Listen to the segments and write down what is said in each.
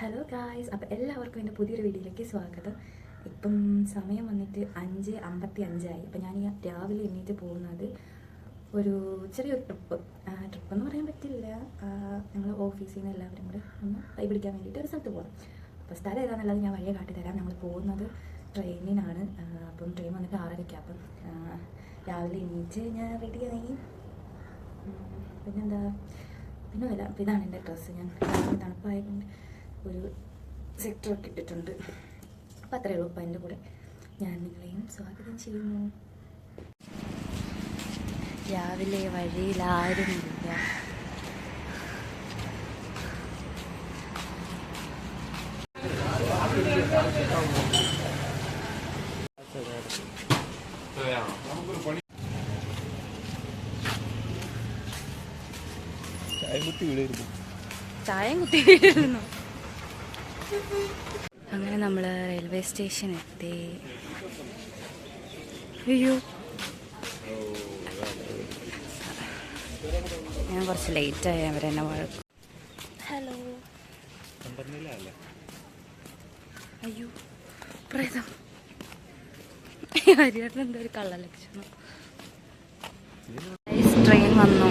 Hello guys അപ്പോൾ എല്ലാവർക്കും എന്റെ പുതിയൊരു വീഡിയോയിലേക്ക് സ്വാഗതം. ഇപ്പം സമയം വന്നിട്ട് അഞ്ച് അമ്പത്തി അഞ്ചായി അപ്പം ഞാൻ രാവിലെ എണീറ്റ് പോകുന്നത് ഒരു ചെറിയൊരു ട്രിപ്പ് ട്രിപ്പ് എന്ന് പറയാൻ പറ്റില്ല. ഞങ്ങൾ ഓഫീസിൽ നിന്ന് എല്ലാവരും കൂടെ ഒന്ന് കൈ പിടിക്കാൻ വേണ്ടിയിട്ട് ഒരു സ്ഥലത്ത് പോകണം അപ്പോൾ സ്ഥലം ഏതാണെന്നുള്ളത് ഞാൻ വഴിയെ കാട്ടിത്തരാം ഞങ്ങൾ പോകുന്നത് ട്രെയിനിനാണ്. അപ്പം ട്രെയിൻ വന്നിട്ട് ആറരയ്ക്ക്. അപ്പം രാവിലെ എണീറ്റ് ഞാൻ റെഡിയായി പിന്നെന്താ? പിന്നെ ഇതാണ് എന്റെ ഡ്രസ്സ്. ഞാൻ തണുപ്പായതുകൊണ്ട് ഒരു സെക്ടറൊക്കെ ഇട്ടിട്ടുണ്ട് അപ്പം അത്രയേ ഉള്ളൂ. അപ്പം എന്റെ കൂടെ ഞാൻ നിങ്ങളെയും സ്വാഗതം ചെയ്യുന്നു. രാവിലെ വഴിയിൽ ആരുമില്ല ചായകുത്തി വീടായിരുന്നു ചായം കുത്തിയിരുന്നു അങ്ങനെ നമ്മൾ റെയിൽവേ സ്റ്റേഷൻ എത്തി. അയ്യോ. ഞാൻ കുറച്ച് ലേറ്റായി അവരെന്നെ വഴക്കും. ഹലോ അയ്യോ പ്രേതം. ഹരിയാട്ടൻ എന്തൊരു ഒരു കള്ള ലക്ഷണം ട്രെയിൻ വന്നു.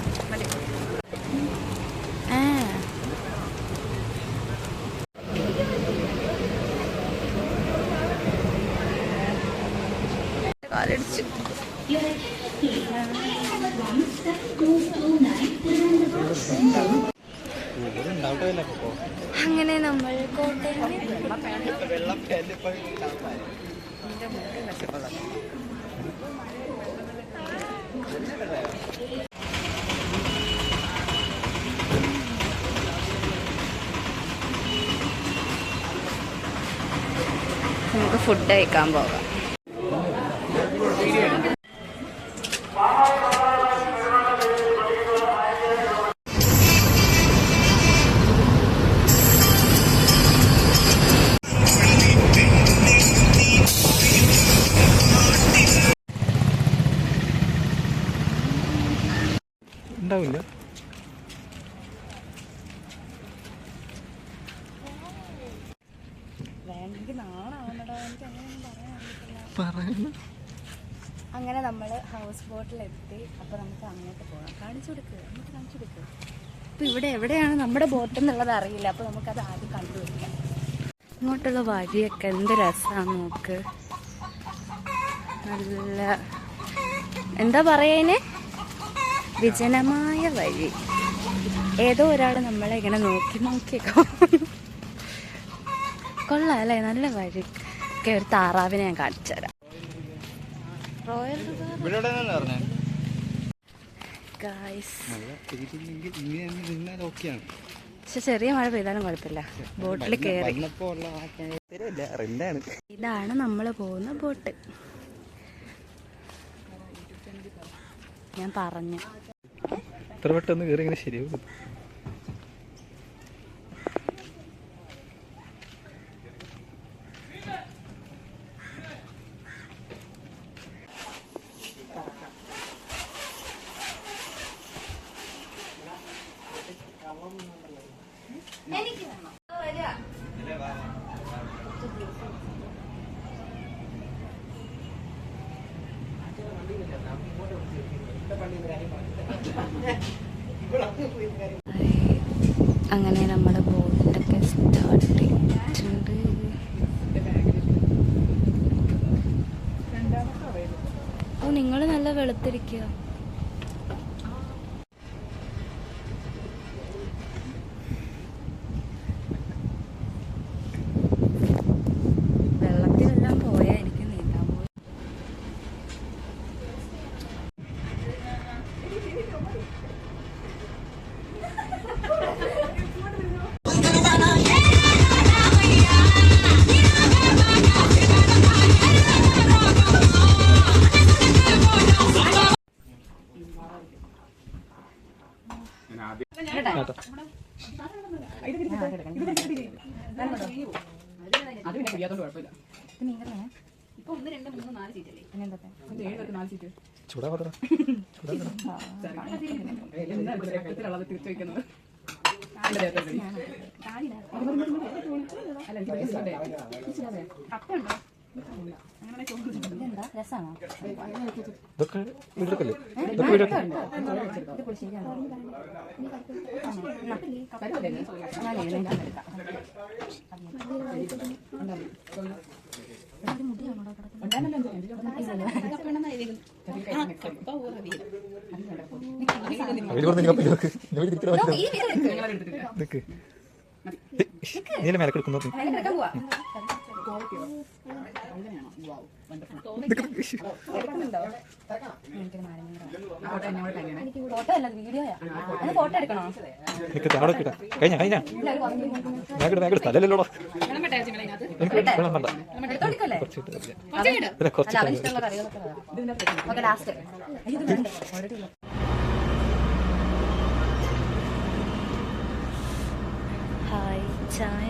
അങ്ങനെ നമ്മൾ കോട്ടയം നമുക്ക് ഫുഡ് കഴിക്കാൻ പോകാം. ഉണ്ടാവില്ല. അങ്ങനെ നമ്മൾ ഹൗസ് ബോട്ടിൽ എത്തി. അപ്പോൾ നമുക്ക് അങ്ങോട്ട് പോകാം. കാണിച്ചു കൊടുക്കുക നമുക്ക് കാണിച്ചു കൊടുക്കുക അപ്പോൾ ഇവിടെ എവിടെയാണ് നമ്മുടെ ബോട്ട് എന്നുള്ളത് അറിയില്ല. അപ്പോൾ നമുക്കത് ആദ്യം കണ്ടുപിടിക്കാം. ഇങ്ങോട്ടുള്ള വഴിയൊക്കെ എന്ത് രസമാണ് നോക്ക്. നല്ല എന്താ പറയുന്നേ വിജനമായ വഴി. ഏതോ ഒരാൾ നമ്മളെ ഇങ്ങനെ നോക്കി നോക്കിയൊക്കെ. കൊള്ളാം അല്ലേ നല്ല വഴി. ഒക്കെ ഒരു താറാവിനെ ഞാൻ കാണിച്ചു തരാം. റോയൽ പക്ഷെ ചെറിയ മഴ പെയ്താലും കുഴപ്പമില്ല. ബോട്ടിൽ കയറി. ഇതാണ് നമ്മൾ പോകുന്ന ബോട്ട്. ഞാൻ പറഞ്ഞു. ഇത്ര പെട്ടെന്ന് കയറി ഇങ്ങനെ ശരിയാവും? അങ്ങനെ നമ്മൾ ബോട്ടൊക്കെ സ്റ്റാർട്ട് ചെയ്തിട്ടുണ്ട് ഓ നിങ്ങൾ നല്ല വെളുത്തിരിക്കുക അത് പിന്നെ കുടിയാത്തോണ്ട് കുഴപ്പമില്ല ഇപ്പൊ ഒന്ന് രണ്ട് മൂന്ന് നാല് സീറ്റല്ലേ ഏഴ് പേർക്ക് നാല് സീറ്റ് ചൂടാ എന്താ ഇവിടെ രക്തത്തിലുള്ളത് തിരിച്ചു വെക്കുന്നത്. അല്ല വിശക്കുന്നുണ്ടേ. കപ്പയുണ്ടോ അങ്ങനെ ചോദിച്ചിട്ടുണ്ട് ഇതൊക്കെ നീല മേലെ കിടക്കുന്നു ഫോട്ടോ എടുക്കണോ കഴിഞ്ഞ കഴിഞ്ഞ വെള്ളം വേണ്ട എടുത്തോണ്ടിക്കല്ലേ കുറച്ച് ഹായ് ചായ